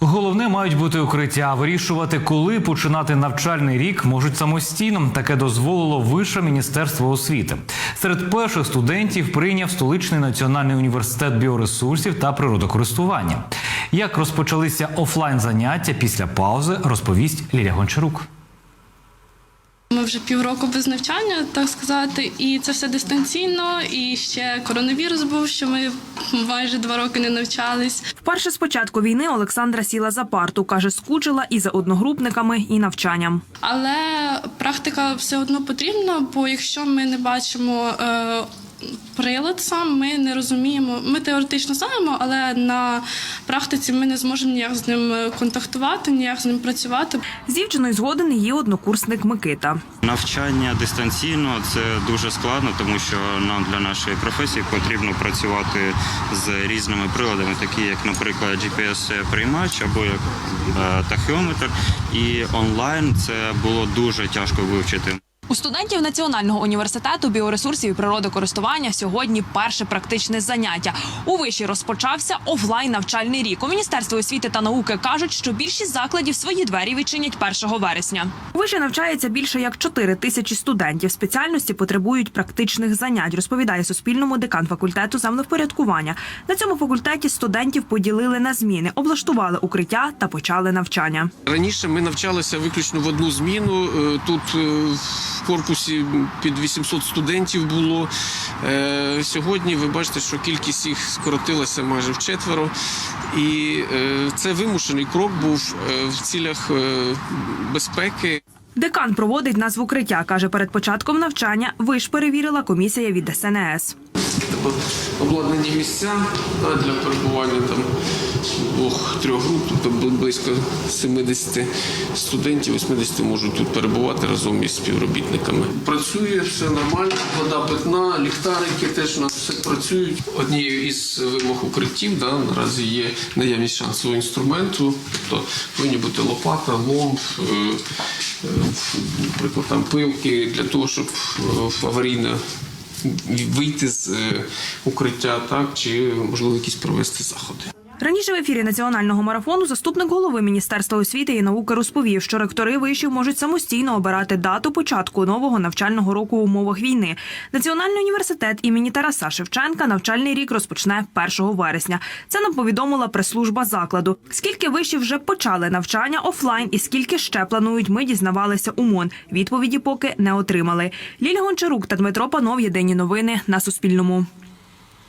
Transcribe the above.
Головне мають бути укриття. Вирішувати, коли починати навчальний рік, можуть самостійно. Таке дозволило Вище міністерство освіти. Серед перших студентів прийняв столичний національний університет біоресурсів та природокористування. Як розпочалися офлайн заняття після паузи, розповість Лілія Гончарук. Ми вже півроку без навчання, так сказати, і це все дистанційно. І ще коронавірус був, що ми майже два роки не навчались. Вперше з початку війни Олександра сіла за парту. Каже, скучила і за одногрупниками, і навчанням. Але практика все одно потрібна, бо якщо ми не бачимо е, прилад сам, ми не розуміємо. Ми теоретично знаємо, але на практиці ми не зможемо ніяк з ним контактувати, ніяк з ним працювати. З дівчиною згоден її однокурсник Микита. Навчання дистанційно це дуже складно, тому що нам для нашої професії потрібно працювати з різними приладами, такі як, наприклад, GPS-приймач або як е, тахіометр. І онлайн це було дуже тяжко вивчити. У студентів Національного університету біоресурсів і природокористування сьогодні перше практичне заняття. У виші розпочався офлайн навчальний рік. У міністерстві освіти та науки кажуть, що більшість закладів свої двері відчинять 1 вересня. Вище навчається більше як 4 тисячі студентів. Спеціальності потребують практичних занять, розповідає Суспільному декан факультету землевпорядкування. На цьому факультеті студентів поділили на зміни, облаштували укриття та почали навчання. Раніше ми навчалися виключно в одну зміну. Е, Тут е, в корпусі під 800 студентів було. Е, Сьогодні ви бачите, що кількість їх скоротилася майже вчетверо. І е, це вимушений крок був е, в цілях безпеки. Декан проводить нас в укриття. каже, перед початком навчання виш перевірила комісія від СНС. Тобто обладнані місця да, для перебування там двох-трьох груп, тобто близько 70 студентів, 80 можуть тут перебувати разом із співробітниками. Працює все нормально, вода питна, ліхтарики теж у нас все працюють. Однією із вимог укриттів да, наразі є наявність шансового інструменту, тобто повинні бути лопата, ломб, е, е, наприклад, там пилки для того, щоб е, аварійно вийти з е, укриття, так чи можливо якісь провести заходи. Раніше в ефірі національного марафону заступник голови Міністерства освіти і науки розповів, що ректори вишів можуть самостійно обирати дату початку нового навчального року в умовах війни. Національний університет імені Тараса Шевченка навчальний рік розпочне 1 вересня. Це нам повідомила прес-служба закладу. Скільки вишів вже почали навчання офлайн і скільки ще планують, ми дізнавалися у МОН. Відповіді поки не отримали. Лілія Гончарук та Дмитро Панов. Єдині новини на Суспільному.